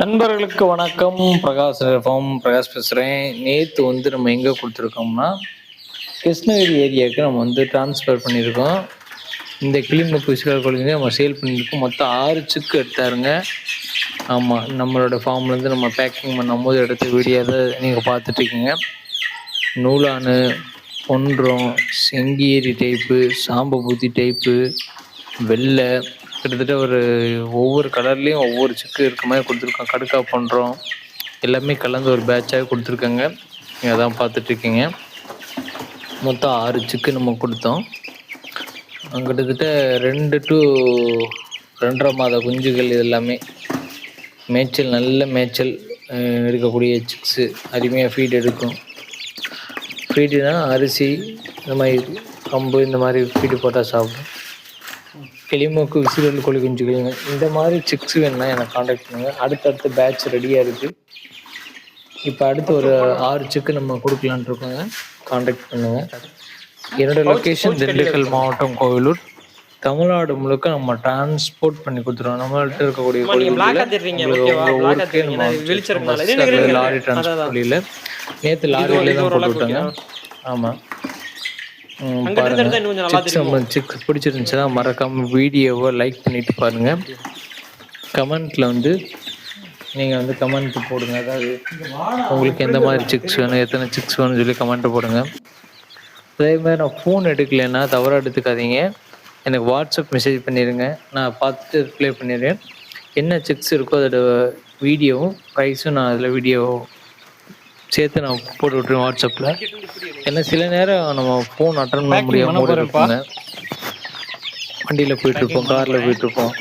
நண்பர்களுக்கு வணக்கம். பிரகாஷ் ஃபார்ம் பிரகாஷ் பேசுகிறேன் நேற்று வந்து நம்ம எங்கே கொடுத்துருக்கோம்னா கிருஷ்ணகிரி ஏரியாவுக்கு நம்ம வந்து டிரான்ஸ்ஃபர் பண்ணியிருக்கோம். இந்த கிளிநொப்பு விசிகர் கோழிங்க நம்ம சேல் பண்ணியிருக்கோம். மொத்தம் ஆறு சிக்கு எடுத்தாருங்க. ஆமாம் நம்மளோட ஃபார்ம்லேருந்து நம்ம பேக்கிங் பண்ணும்போது எடுத்த வீடியோ தான் நீங்கள் பார்த்துட்ருக்கீங்க நூலானு பொன்றம் செங்கீரி டைப்பு சாம்பபூத்தி டைப்பு வெள்ளை கிட்டத்தட்ட ஒரு ஒவ்வொரு கலர்லேயும் ஒவ்வொரு சிக்கு இருக்க மாதிரி கொடுத்துருக்கோம். கடுக்கா பண்ணுறோம் எல்லாமே கலந்து ஒரு பேட்சாக கொடுத்துருக்கோங்க. நீங்கள் அதான் பார்த்துட்ருக்கீங்க மொத்தம் ஆறு சிக்கு நம்ம கொடுத்தோம். கிட்டத்தட்ட ரெண்டு டு ரெண்டரை மாத குஞ்சுகள் இது எல்லாமே மேய்ச்சல் நல்ல மேய்ச்சல் இருக்கக்கூடிய சிக்ஸு அருமையாக ஃபீட் எடுக்கும். ஃபீடுனா அரிசி இந்த மாதிரி கம்பு இந்த மாதிரி ஃபீடு போட்டால் சாப்பிடும். கிளிமூக்கு விசிறல் கோழி குஞ்சுகளுங்க இந்த மாதிரி சிக்ஸ் வேணும்னா எனக்கு காண்டாக்ட் பண்ணுங்கள் அடுத்தடுத்த பேட்ச் ரெடியாக இருக்குது இப்போ அடுத்து ஒரு ஆறு சிக்கு நம்ம கொடுக்கலான்ட்டு இருக்கோங்க. காண்டாக்ட் பண்ணுங்கள் என்னோட லொக்கேஷன் திண்டுக்கல் மாவட்டம் கோவிலூர். தமிழ்நாடு முழுக்க நம்ம டிரான்ஸ்போர்ட் பண்ணி கொடுத்துருவோம். நம்மள்ட்ட இருக்கக்கூடிய ஆமா, நீங்க black ஆ கோழிகளை தெரிறீங்க, உங்களுக்கு okay வா? உங்க black ஆ ஊருக்கே தெரிறீங்க. நம்ம ஏன்னா வெளிச்சம் பஸ் இருக்கனால. அல்லது இருங்க, லாரி. டிரான்ஸ்போர்ட் நேற்று இது லாரியில தான் போட்டு விட்டாங்க. ஆமாம் சிக்ஸ் பிடிச்சிருந்துச்சுன்னா மறக்காம வீடியோவை லைக் பண்ணிட்டு பாருங்க. கமெண்ட்ல வந்து நீங்க வந்து கமெண்ட் போடுங்க. அதாவது உங்களுக்கு எந்த மாதிரி சிக்ஸ் வேணும் எத்தனை சிக்ஸ் வேணும்னு சொல்லி கமெண்ட் போடுங்க. அதே மாதிரி நான் ஃபோன் எடுக்கலைன்னா தவறாக எடுத்துக்காதீங்க. எனக்கு வாட்ஸ்அப் மெசேஜ் பண்ணிடுங்க நான் பார்த்துட்டு ரிப்ளை பண்ணிடுறேன். என்ன சிக்ஸ் இருக்கோ அதோட வீடியோவும் ப்ரைஸும் நான் அதில் வீடியோ சேர்த்து நான் போட்டு விட்ருவேன் வாட்ஸ்அப்பில். ஏன்னா சில நேரம் நம்ம ஃபோன் அட்டன் பண்ண முடியாம கூட இருப்பாங்க வண்டியில் போயிட்டுருப்போம் காரில் போயிட்டுருப்போம்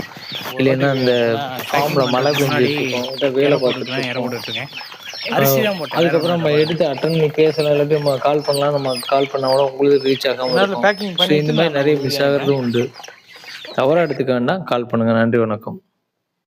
இல்லைன்னா அந்த ஃபார்மில் மழை இல்லை வேலை பார்த்துட்டு. அதுக்கப்புறம் நம்ம எடுத்து அட்டன் பண்ணி பேசலாம் இல்லாட்டி நம்ம கால் பண்ணலாம். நம்ம கால் பண்ணா கூட உங்களுக்கு ரீச் ஆகாம இருக்கும். packing So, இந்த மாதிரி நிறைய மிஸ் ஆகிறதும் உண்டு. தவறா எடுத்துக்க வேண்டாம். கால் பண்ணுங்க. நன்றி வணக்கம்.